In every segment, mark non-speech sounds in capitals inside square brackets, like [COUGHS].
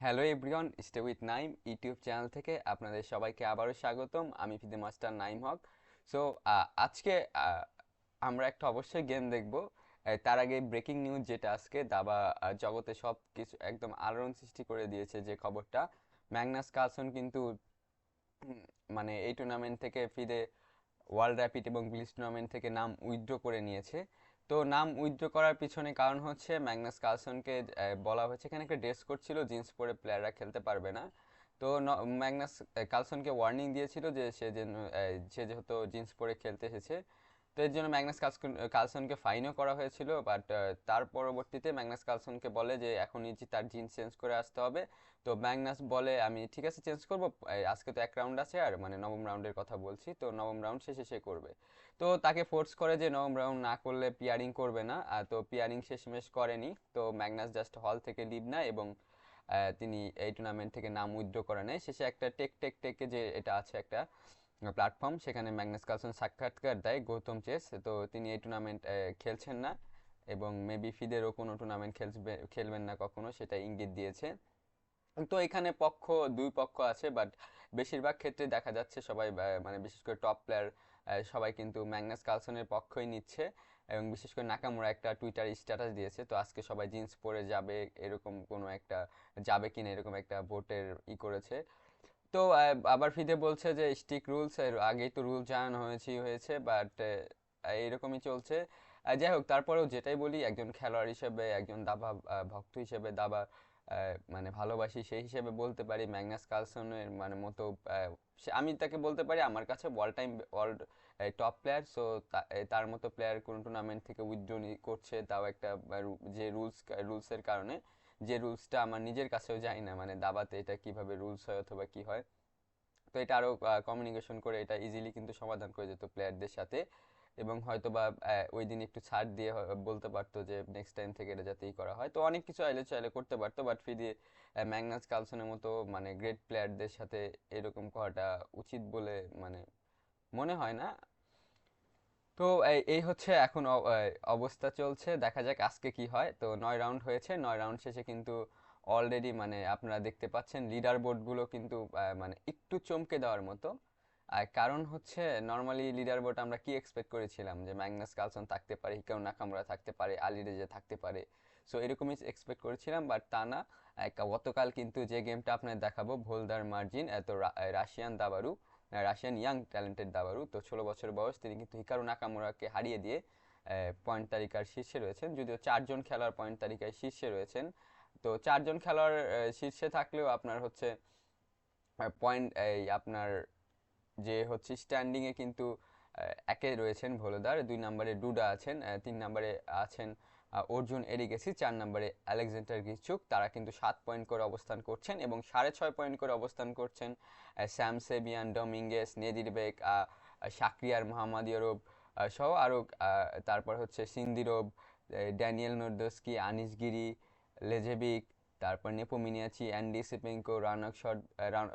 Hello everyone stay with Naim YouTube channel থেকে আপনাদের সবাইকে আবারও স্বাগতম। আমি FIDE master Naim Haque. So আজকে আমরা একটা অবশ্যই গেম দেখব। তার আগে ব্রেকিং নিউজ যেটা আজকে, দাবা জগতে সব কিছু একদম আলোড়ন সৃষ্টি করে দিয়েছে যে খবরটা। ম্যাগনাস কালসন কিন্তু মানে এই টুর্নামেন্ট থেকে ফিদে ওয়ার্ল্ড র্যাপিড এবং ব্লিজ টুর্নামেন্ট থেকে নাম উইথড্র করে নিয়েছে। তো নাম উইথড্র করার পিছনে কারণ হচ্ছে ম্যাগনাস কালসনকে আহ, বলা হয়েছে। এখানে একটা ড্রেস কোড ছিল জিন্স পরে প্লেয়াররা খেলতে পারবে না। তো ম্যাগনাস আহ, কালসনকে ওয়ার্নিং দিয়েছিল যে সে যেন সে যেহেতু জিন্স পরে খেলতে এসেছে তো এর জন্য ম্যাগনাস কালসন কালসনকে ফাইনও করা হয়েছিল বাট তার পরবর্তীতে ম্যাগনাস কালসনকে বলে যে এখনই তার জিন্স চেঞ্জ করে আসতে হবে। তো ম্যাগনাস বলে আমি ঠিক আছে চেঞ্জ করব আজকে তো এক রাউন্ড আছে আর মানে নবম রাউন্ডের কথা বলছি তো নবম রাউন্ড শেষে সে করবে। তো তাকে ফোর্স করে যে নবম রাউন্ড না করলে পিয়ারিং করবে না। তো পিয়ারিং শেষমেশ করেনি। তো ম্যাগনাস জাস্ট হল থেকে লিভ নেয় এবং তিনি এই টুর্নামেন্ট থেকে নাম উইথড্র করে নেয়। শেষে একটা টেক টেক, টেকে যে এটা আছে একটা প্ল্যাটফর্ম সেখানে ম্যাগনাস কালসন সাক্ষাৎকার দেয় গৌতম চেস। তো তিনি এই টুর্নামেন্ট খেলছেন না এবং মেবি ফিদেরও কোনো টুর্নামেন্ট খেলবে, খেলবেন না কখনো সেটা ইঙ্গিত দিয়েছে। তো এখানে পক্ষ, দুই পক্ষ আছে বাট বেশিরভাগ ক্ষেত্রে দেখা যাচ্ছে সবাই মানে বিশেষ করে টপ প্লেয়ার সবাই কিন্তু ম্যাগনাস কালসনের পক্ষই নিচ্ছে এবং বিশেষ করে নাকামুরা একটা টুইটার স্ট্যাটাস দিয়েছে। তো আজকে সবাই জিন্স পরে যাবে, এরকম কোনো একটা যাবে কিনা এরকম একটা ভোটের ই করেছে। তো আবার ফিদে বলছে যে স্টিক রুলস এর আগেই তো রুল জানানো হয়েছে হয়েছে বাট এরকমই চলছে। যাই হোক, তারপরেও যেটাই বলি, একজন খেলোয়াড় হিসেবে, একজন দাবা ভক্ত হিসেবে দাবা মানে ভালোবাসি সেই হিসেবে বলতে পারি। ম্যাগনাস কালসনের মানে মতো আমি তাকে বলতে পারি আমার কাছে all time world top player so তার মতো প্লেয়ার কোন টুর্নামেন্ট থেকে উইথড্র করছে তাও একটা যে রুলস রুলসের কারণে। যে রুলসটা আমার নিজের কাছেও যায় না মানে দাবাতে এটা কীভাবে রুলস হয় অথবা কি হয়। তো এটা আরও কমিউনিকেশন করে এটা ইজিলি কিন্তু সমাধান করে যেত প্লেয়ারদের সাথে। এবং হয়তো বা ওই দিন একটু ছাড় দিয়ে বলতে পারতো যে নেক্সট টাইম থেকে এটা যাতেই করা হয়। তো অনেক কিছু চাইলে চাইলে করতে পারতো বাট ফিরিয়ে ম্যাগনাস কালসনের মতো মানে গ্রেট প্লেয়ারদের সাথে এরকম করাটা উচিত বলে মানে মনে হয় না। তো এই হচ্ছে এখন অবস্থা চলছে। দেখা যাক আজকে কি হয়। তো নয় রাউন্ড হয়েছে। নয় রাউন্ড শেষে কিন্তু অলরেডি মানে আপনারা দেখতে পাচ্ছেন লিডার বোর্ডগুলো কিন্তু মানে একটু চমকে দেওয়ার মতো। কারণ হচ্ছে নর্মালি লিডার বোর্ড আমরা কি এক্সপেক্ট করেছিলাম? যে ম্যাগনাস কালসন থাকতে পারে হিকাউ নাকামুরা থাকতে পারে আলি রেজে থাকতে পারে। সো এরকমই এক্সপেক্ট করেছিলাম বাট তা না। গতকাল কিন্তু যে গেমটা আপনার দেখাবো ভোলদার মার্জিন এত রাশিয়ান দাবারু রাশিয়ান ইয়াং ট্যালেন্টেড দাবারু তো ষোলো বছর বয়স, তিনি কিন্তু হিকারু নাকামুরাকে হারিয়ে দিয়ে পয়েন্ট তালিকার শীর্ষে রয়েছেন। যদিও চারজন খেলোয়াড় পয়েন্ট তালিকায় শীর্ষে রয়েছেন। তো চারজন খেলোয়াড় শীর্ষে থাকলেও আপনার হচ্ছে পয়েন্ট এই আপনার যে হচ্ছে স্ট্যান্ডিং এ কিন্তু একে রয়েছেন ভোলোদার দুই নম্বরে ডুডা আছেন তিন নম্বরে আছেন অর্জুন এরিগেসি চার নম্বরে আলেকজান্ডার গিচুক তারা কিন্তু সাত পয়েন্ট করে অবস্থান করছেন এবং সাড়ে ছয় পয়েন্ট করে অবস্থান করছেন স্যাম সেবিয়ান ডমিঙ্গেস নেদিরবেক আহ, আহ, শাকরিয়ার মোহাম্মদ ইয়রব সহ আরও তারপর হচ্ছে সিন্দিরব ড্যানিয়েল নোরদস্কি আনিস গিরি লেজেবিক তারপর নেপোমিনিয়াচি অ্যান্ডি সিপেঙ্কো রানক শট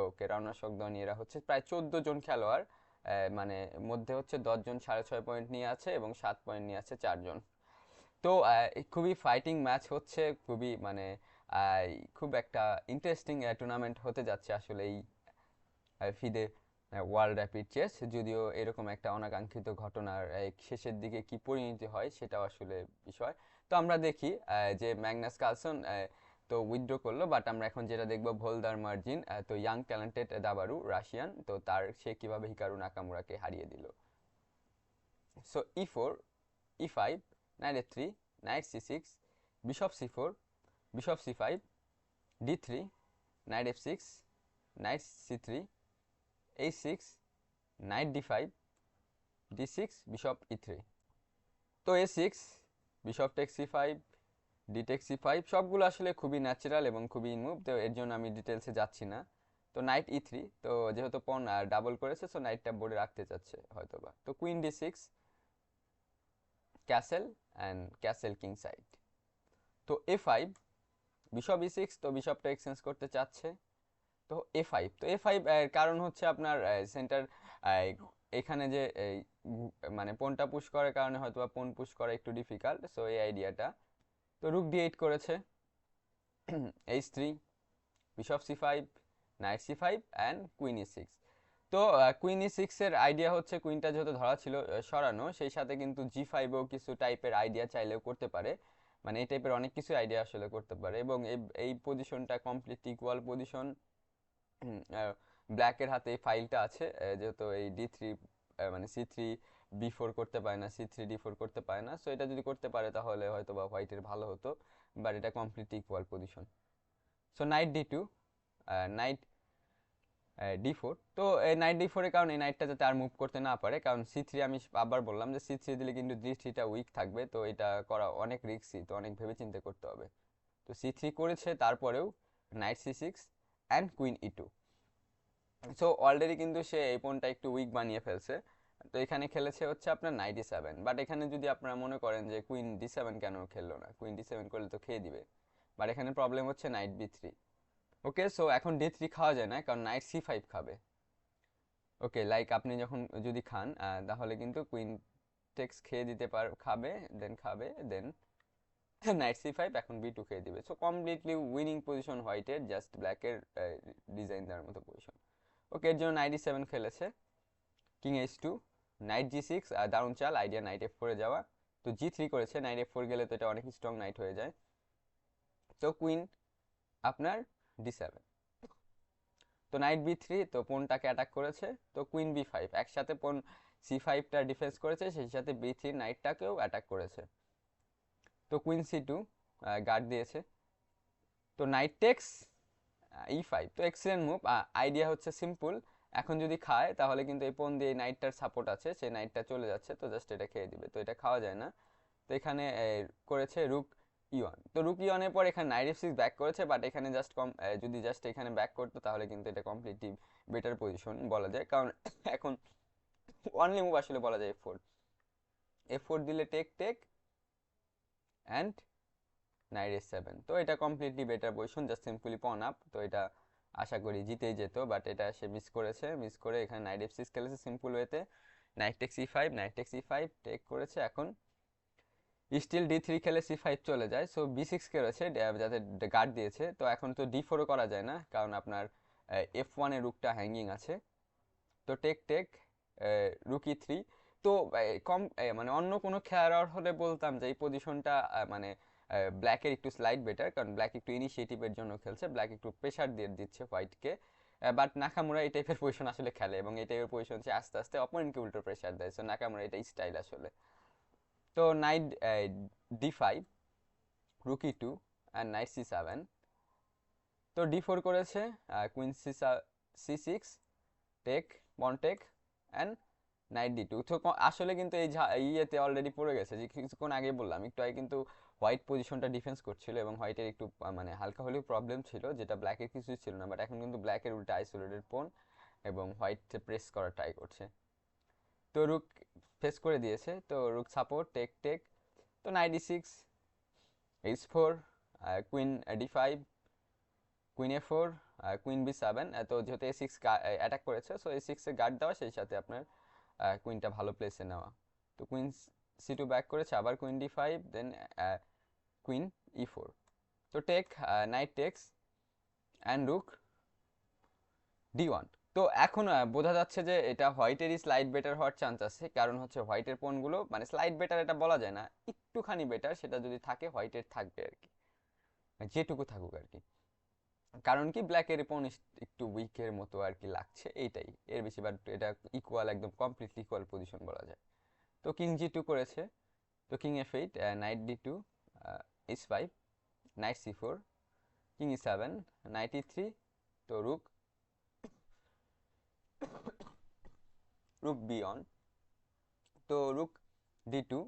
ওকে রানক শকদন এরা হচ্ছে প্রায় চোদ্দ জন খেলোয়াড় মানে মধ্যে হচ্ছে দশজন সাড়ে ছয় পয়েন্ট নিয়ে আছে এবং সাত পয়েন্ট নিয়ে আছে চারজন তো খুবই ফাইটিং ম্যাচ হচ্ছে খুবই মানে খুব একটা ইন্টারেস্টিং টুর্নামেন্ট হতে যাচ্ছে আসলে এই ফিদে ওয়ার্ল্ড র্যাপিড চেস যদিও এরকম একটা অনাকাঙ্ক্ষিত ঘটনার শেষের দিকে কি পরিণতি হয় সেটাও আসলে বিষয়। তো আমরা দেখি যে ম্যাগনাস কালসন আহ, তো উইথড্র করল বাট আমরা এখন যেটা দেখব ভোলদার মার্জিন তো ইয়াং ট্যালেন্টেড দাবারু রাশিয়ান তো তার, সে কীভাবে হিকারু নাকামুরাকে হারিয়ে দিল। So e four e five nine a three knight c six bishop c four bishop c five d three knight f six knight c three এই six knight d five d six bishop e three তো a six bishop take c five d take c five সবগুলো আসলে খুবই natural এবং খুবই ইনমুভ তো এর জন্য আমি ডিটেলসে যাচ্ছি না। তো নাইট ই থ্রি তো যেহেতু পন ডাবল করেছে সো নাইটটা বোর্ডে রাখতে চাচ্ছে হয়তো বা তো queen d six castle and castle king side তো a five bishop e six তো বিশপটা এক্সচেঞ্জ করতে চাচ্ছে। তো এ ফাইভ তো এ ফাইভ কারণ হচ্ছে আপনার সেন্টার এখানে যে মানে পোনটা পুশ করার কারণে হয়তো বা পোন পুশ করা একটু ডিফিকাল্ট সো এই আইডিয়াটা তো রুক ডি এইট করেছে। H three bishop c five knight c five and queen e six তো কুইন ই সিক্সের আইডিয়া হচ্ছে কুইনটা যেহেতু ধরা ছিল সরানো, সেই সাথে কিন্তু জি ফাইভও কিছু টাইপের আইডিয়া চাইলেও করতে পারে। মানে এই টাইপের অনেক কিছু আইডিয়া আসলে করতে পারে এবং এই এই পজিশনটা কমপ্লিট ইকুয়াল পজিশন ব্ল্যাকের হাতে এই ফাইলটা আছে যেহেতু এই ডি থ্রি মানে সি থ্রি বি ফোর করতে পারে না সি থ্রি ডি ফোর করতে পারে না। সো এটা যদি করতে পারে, তাহলে হয়তো বা হোয়াইটের ভালো হতো। বাট এটা complete equal position so knight d two knight d four তো, এই নাইট ডি ফোরের কারণে এই নাইটটা যাতে আর মুভ করতে না পারে, কারণ সি থ্রি আমি আবার বললাম যে সি থ্রি দিলে কিন্তু ডি থ্রিটা উইক থাকবে। তো, এটা করা অনেক রিস্কি তো অনেক ভেবে চিন্তে করতে হবে। তো সি থ্রি করেছে, তারপরেও knight c six and queen e two so already কিন্তু সে এই পনটা একটু উইক বানিয়ে ফেলছে। তো এখানে খেলেছে হচ্ছে আপনার নাইনটি সেভেন বাট এখানে যদি আপনারা মনে করেন যে কুইন ডি সেভেন কেন খেললো না? কুইন ডি সেভেন করলে তো খেয়ে দিবে। বাট এখানে প্রবলেম হচ্ছে knight b three okay so এখন ডি থ্রি খাওয়া যায় না, কারণ নাইট সি ফাইভ খাবে। ওকে লাইক আপনি যখন যদি খান তাহলে কিন্তু কুইন টেক্স খেয়ে দিতে পার, খাবে দেন খাবে দেন নাইট সি ফাইভ এখন বি টু খেয়ে দিবে। সো কমপ্লিটলি উইনিং পজিশন হোয়াইটের জাস্ট ব্ল্যাকের ডিজাইন দেওয়ার মতো পজিশন ওকে এর জন্য নাইনটি সেভেন খেলেছে। King h two knight g six আর দারুণ চাল আইডিয়া নাইট এফ ফোরে যাওয়া। তো জি থ্রি করেছে নাইট এফ ফোর গেলে তো এটা অনেক স্ট্রং নাইট হয়ে যায়। তো কুইন আপনার ডি সেভেন তো নাইট বি থ্রি তো পোনটাকে অ্যাটাক করেছে। তো কুইন বি ফাইভ একসাথে পোন সি ফাইভটা ডিফেন্স করেছে, সেই সাথে বি থ্রি নাইটটাকেও অ্যাটাক করেছে। তো কুইন সি টু গার্ড দিয়েছে। তো নাইট টেক্স ই ফাইভ তো এক্সিলেন্ট মুভ আইডিয়া হচ্ছে সিম্পল এখন যদি খায়, তাহলে কিন্তু এই পোন দিয়ে নাইটটার সাপোর্ট আছে, সেই নাইটটা চলে যাচ্ছে, তো জাস্ট এটা খেয়ে দিবে। তো এটা খাওয়া যায় না। তো এখানে করেছে রুক ইওয়ান। তো রুক ইওয়ানের পর এখানে নাইট এফ সিক্স ব্যাক করেছে বাট এখানে জাস্ট কম যদি জাস্ট এখানে ব্যাক করতো, তাহলে কিন্তু এটা কমপ্লিটলি বেটার পজিশন বলা যায়। কারণ [COUGHS] এখন অনলি মুভ আসলে বলা যায় এফ ফোর এফ ফোর দিলে take take and knight s seven তো এটা completely better position just simply pawn up তো এটা আশা করি জিতেই যেত বাট এটা সে মিস করেছে। মিস করে এখানে নাইট এফ সিক্স খেলেছে সিম্পল ওয়েতে knight take c five knight take c five take করেছে এখন স্টিল ডি থ্রি খেলে সি ফাইভ চলে যায়। সো বি সিক্স ডে- যাতে গার্ড দিয়েছে। তো এখন তো ডি ফোরও করা যায় না, কারণ আপনার এফ ওয়ানের রুকটা হ্যাঙ্গিং আছে। তো টেক টেক রুকি থ্রি তো কম মানে অন্য কোনো খেলোয়াড় হলে বলতাম যে এই পজিশনটা মানে ব্ল্যাকের একটু স্লাইড বেটার কারণ ব্ল্যাক একটু ইনিশিয়েটিভের জন্য খেলছে ব্ল্যাক একটু প্রেশার দিয়ে দিচ্ছে হোয়াইটকে বাট নাকামুরা এই টাইপের পজিশন আসলে খেলে এবং এই টাইপের পজিশন হচ্ছে আস্তে আস্তে অপোনেন্টকে উল্টো প্রেশার দেয়। সো নাকামুরা এটা স্টাইল আসলে। তো knight d five rook e two and knight c seven তো ডি ফোর করেছে queen c c six take pawn take and knight d two তো আসলে কিন্তু এই ইয়েতে অলরেডি পড়ে গেছে, যে কিছুক্ষণ আগে বললাম, একটু আগে কিন্তু হোয়াইট পজিশনটা ডিফেন্স করছিল এবং হোয়াইটের একটু মানে হালকা হলেও প্রবলেম ছিল, যেটা ব্ল্যাকের কিছুই ছিল না বাট এখন কিন্তু ব্ল্যাকের উল্টা আইসোলেটেড পোন এবং হোয়াইট প্রেস করার ট্রাই করছে। তো রুক ফেস করে দিয়েছে, তো রুক সাপোর্ট টেক টেক তো ninety six h four queen d five queen a four queen b seven তো যেহেতু এ সিক্স অ্যাটাক করেছে সো এ সিক্সে গার্ড দেওয়া, সেই সাথে আপনার কুইনটা ভালো প্লেসে নেওয়া। তো কুইন সি টু ব্যাক করেছে, আবার queen d five then e four তো take knight takes and rook d one তো এখন বোঝা যাচ্ছে যে এটা হোয়াইটেরই স্লাইড বেটার হওয়ার চান্স আছে। কারণ হচ্ছে হোয়াইটের পোনগুলো মানে স্লাইড বেটার এটা বলা যায় না, একটুখানি বেটার সেটা যদি থাকে হোয়াইটের থাকবে আর কি। যেটুকু থাকুক আর কি। কারণ কি ব্ল্যাকের পোন একটু উইকের মতো আর কি লাগছে, এইটাই। এর বেশি বাট এটা ইকুয়াল একদম কমপ্লিটলি ইকুয়াল পজিশন বলা যায়। তো কিং জি টু করেছে। তো king f eight knight d two h five knight c four king e seven knight e three তো রুক রুক বি অন তো rook d two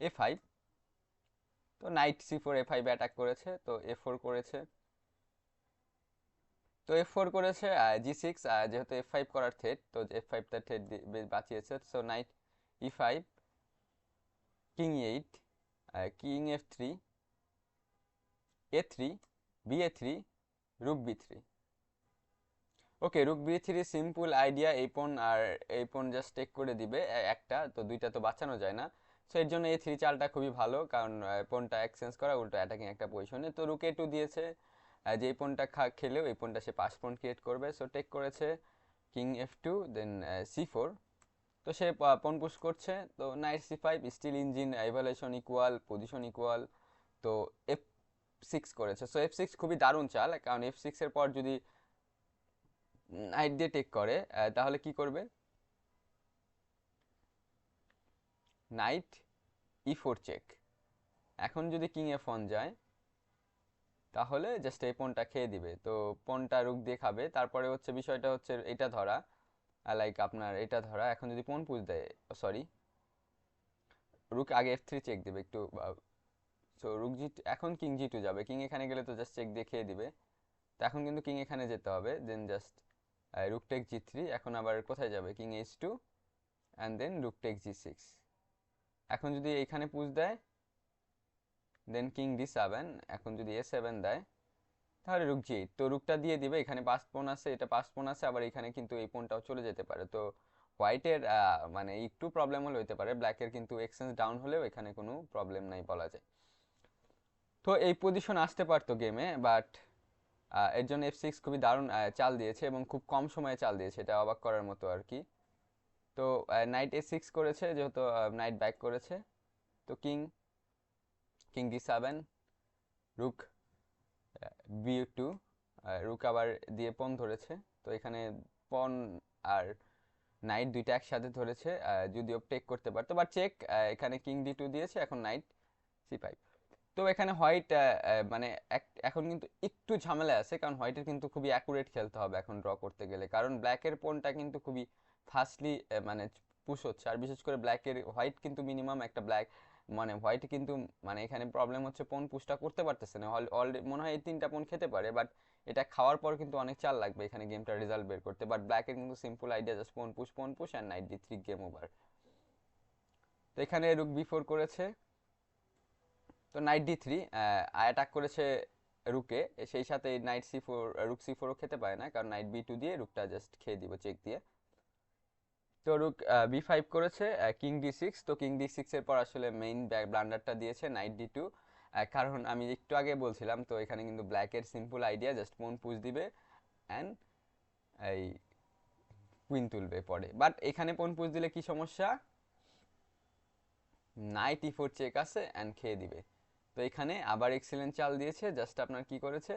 a five তো knight c four a five attack করেছে, তো এ four করেছে। তো F four করেছে জি six যেহেতু F five করার থ্রেড তো এফ ফাইভটা থ্রেড বাঁচিয়েছে। So knight e five king eight king f three, a three, B A three rook B three. Okay rook B three simple idea এই pawn আর এই পোন just take করে দিবে একটা, তো দুইটা তো বাঁচানো যায় না। সো এর জন্য এই থ্রি চালটা খুবই ভালো, কারণ পোনটা এক্সচেঞ্জ করা, উল্টো অ্যাটাকিং একটা পজিশনে তো রুকে টু দিয়েছে যে এই পনটা খেলেও এই পনটা সে পাঁচ পন ক্রিয়েট করবে। সো টেক করেছে king f two then c four তো সে পন পুশ করছে। তো knight c five still engine evaluation equal position equal তো এফ সিক্স করেছে। সো এফ সিক্স খুবই দারুণ চাল, কারণ এফ সিক্সের পর যদি নাইট দিয়ে টেক করে তাহলে কি করবে? নাইট ই ফোর চেক এখন যদি কিং এফ ওয়ান যায়, তাহলে জাস্ট এই পনটা খেয়ে দিবে। তো পনটা রুক দিয়ে খাবে। তারপরে হচ্ছে বিষয়টা হচ্ছে, এটা ধরা। লাইক আপনার এটা ধরা, এখন যদি পন পুজ দেয় সরি রুক আগে এফ থ্রি চেক দেবে একটু সো রুক জি এখন কিং জি টু যাবে কিং এখানে গেলে তো জাস্ট চেক দিয়ে খেয়ে দিবে। তো এখন কিন্তু কিং এখানে যেতে হবে then just rook take G three এখন আবার কোথায় যাবে? King H two and then rook take G six এখন যদি এইখানে পুজ দেয় দেন কিং ডি সেভেন এখন যদি এ সেভেন দেয় তাহলে রুক জি তো রুকটা দিয়ে দিবে, এখানে পাঁচ পোন আছে, এটা পাঁচ পোন আছে, আবার এখানে কিন্তু এই পোনটাও চলে যেতে পারে। তো হোয়াইটের মানে একটু প্রবলেম হলে হতে পারে ব্ল্যাকের কিন্তু এক্সচেঞ্জ ডাউন হলেও এখানে কোনো প্রবলেম নাই বলা যায়। তো এই পজিশন আসতে পারতো গেমে বাট এর জন্য এফ সিক্স খুবই দারুণ চাল দিয়েছে এবং খুব কম সময়ে চাল দিয়েছে, এটা অবাক করার মতো আর কি। তো নাইট এ সিক্স করেছে, যেহেতু নাইট ব্যাক করেছে। তো king king d seven rook b two rook আবার দিয়ে পন ধরেছে। তো এখানে পন আর নাইট দুইটা একসাথে ধরেছে যদিও টেক করতে পারতো বাট চেক এখানে কিং ডি টু দিয়েছে, এখন নাইট সি ফাইভ তো এখানে হোয়াইট মানে এখন কিন্তু একটু ঝামেলা আছে, কারণ হোয়াইটের কিন্তু খুবই অ্যাকুরেট খেলতে হবে এখন ড্র করতে গেলে। কারণ ব্ল্যাকের পোনটা কিন্তু খুবই ফাস্টলি মানে পুশ হচ্ছে, আর বিশেষ করে ব্ল্যাকের হোয়াইট কিন্তু মিনিমাম একটা ব্ল্যাক মানে হোয়াইট কিন্তু মানে এখানে প্রবলেম হচ্ছে পোন পুশটা করতে পারতেছে না। অলরেডি মনে হয় এই তিনটা পোন খেতে পারে বাট এটা খাওয়ার পর কিন্তু অনেক চাল লাগবে এখানে গেমটা রেজাল্ট বের করতে। বাট ব্ল্যাকের কিন্তু simple idea just pawn push pawn push and knight d three game over তো এখানে রুক বি ফোর করেছে। তো নাইট ডি থ্রি অ্যাটাক করেছে রুকে সেই সাথে knight c four rook c ফোরও খেতে পারে না, কারণ নাইট বি টু দিয়ে রুকটা জাস্ট খেয়ে দিব চেক দিয়ে। তো রুক বি ফাইভ করেছে কিং ডি সিক্স তো কিং ডি সিক্সের পর আসলে মেইন ব্লান্ডারটা দিয়েছে নাইট ডি টু কারণ আমি একটু আগে বলছিলাম, তো এখানে কিন্তু ব্ল্যাকের সিম্পল আইডিয়া জাস্ট পোন পুজ দিবে অ্যান্ড এই কুইন তুলবে পরে। বাট এখানে পোন পুজ দিলে কি সমস্যা? নাইট ই ফোর চেক আছে অ্যান্ড খেয়ে দিবে। তো এখানে আবার এক্সিলেন্ট চাল দিয়েছে জাস্ট আপনার কি করেছে?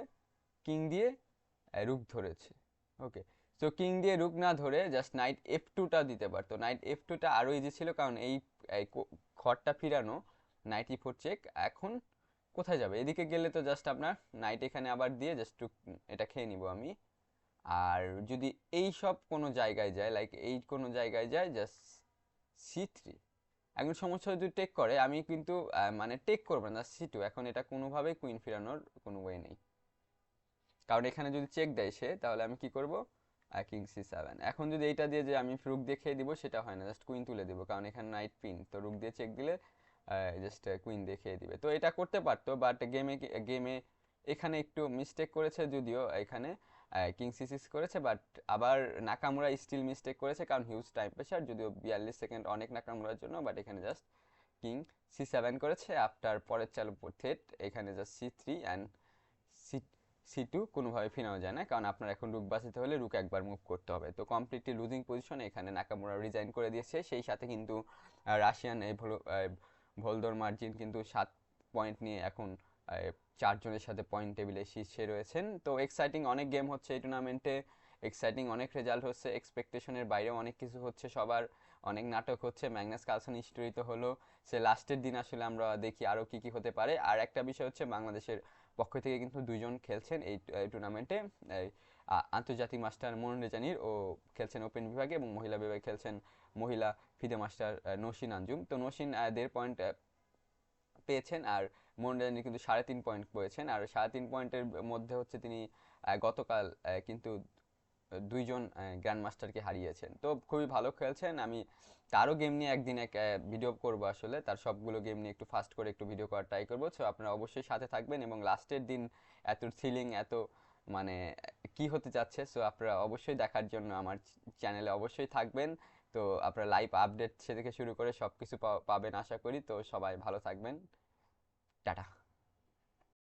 কিং দিয়ে রুক ধরেছে। ওকে তো কিং দিয়ে রুক না ধরে জাস্ট নাইট এফ টুটা দিতে পারতো। নাইট এফ টুটা আরও ইজি ছিল কারণ এই ঘরটা ফিরানো নাইট ই ফোর চেক এখন কোথায় যাবে? এদিকে গেলে তো জাস্ট আপনার নাইট এখানে আবার দিয়ে জাস্ট এটা খেয়ে নিব আমি। আর যদি এই সব কোনো জায়গায় যায় লাইক এই কোনো জায়গায় যায় জাস্ট সি থ্রি এখন সমস্যা যদি টেক করে, আমি কিন্তু মানে টেক করব না সি টু এখন এটা কোনোভাবেই কুইন ফিরানোর কোনো ওয়ে নেই। কারণ এখানে যদি চেক দেয় সে, তাহলে আমি কি করব? King c seven. এখন যদি এইটা দিয়ে যে আমি রুক দিয়ে খেয়ে দিব, সেটা হয় না, জাস্ট কুইন তুলে দিব, কারণ এখানে নাইট পিন তো রুক দিয়ে চেক দিলে জাস্ট কুইন দিয়ে খেয়ে দিবে। তো এটা করতে পারতো, বাট গেমে গেমে এখানে একটু মিস্টেক করেছে যদিও, এখানে কিং সি সিক্স করেছে, বাট আবার নাকামুরা স্টিল মিস্টেক করেছে, কারণ হিউজ টাইম প্রেশার যদিও বিয়াল্লিশ সেকেন্ড অনেক নাকামুরার জন্য বাট এখানে জাস্ট কিং সি সেভেন করেছে আফটার পরের চালু থেট এখানে just c three and c two কোনোভাবে ফিনাও যায় না, কারণ আপনার এখন রুক বাঁচাতে হলে রুক একবার মুভ করতে হবে। তো কমপ্লিটলি লুজিং পজিশনে এখানে নাকামুরা রিজাইন করে দিয়েছে। সেই সাথে কিন্তু রাশিয়ান এই ভোলদর মার্জিন কিন্তু সাত পয়েন্ট নিয়ে এখন চারজনের সাথে পয়েন্ট টেবিলে শীর্ষে রয়েছেন। তো এক্সাইটিং অনেক গেম হচ্ছে এই টুর্নামেন্টে এক্সাইটিং অনেক রেজাল্ট হচ্ছে। এক্সপেকটেশনের বাইরেও অনেক কিছু হচ্ছে সবার। অনেক নাটক হচ্ছে। ম্যাগনাস কালসন হিস্টোরিতে হলো। সে লাস্টের দিন আসলে আমরা দেখি আরও কী কী হতে পারে। আর একটা বিষয় হচ্ছে বাংলাদেশের পক্ষ থেকে কিন্তু দুইজন খেলছেন এই টুর্নামেন্টে। আন্তর্জাতিক মাস্টার মনুন রেজানির ও খেলছেন ওপেন বিভাগে এবং মহিলা বিভাগে খেলছেন মহিলা ফিদে মাস্টার নসিন আঞ্জুম। তো নসিন দেড় পয়েন্ট পেয়েছেন আর মন্ডানি কিন্তু সাড়ে তিন পয়েন্ট পেয়েছেন। আর সাড়ে তিন পয়েন্টের মধ্যে হচ্ছে তিনি গতকাল কিন্তু দুইজন গ্র্যান্ড মাস্টারকে হারিয়েছেন। তো খুবই ভালো খেলছেন। আমি তারও গেম নিয়ে একদিন এক ভিডিও করব আসলে। তার সবগুলো গেম নিয়ে একটু ফাস্ট করে একটু ভিডিও করার ট্রাই করব। সো আপনারা অবশ্যই সাথে থাকবেন এবং লাস্টের দিন এত থ্রিলিং এত মানে কি হতে যাচ্ছে সো আপনারা অবশ্যই দেখার জন্য আমার চ্যানেলে অবশ্যই থাকবেন। তো আপনারা লাইভ আপডেট সে থেকে শুরু করে সব কিছু পাবেন আশা করি। তো সবাই ভালো থাকবেন। টাটা।